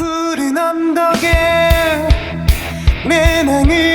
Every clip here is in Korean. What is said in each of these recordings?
푸른 언덕에 매망을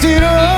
You. all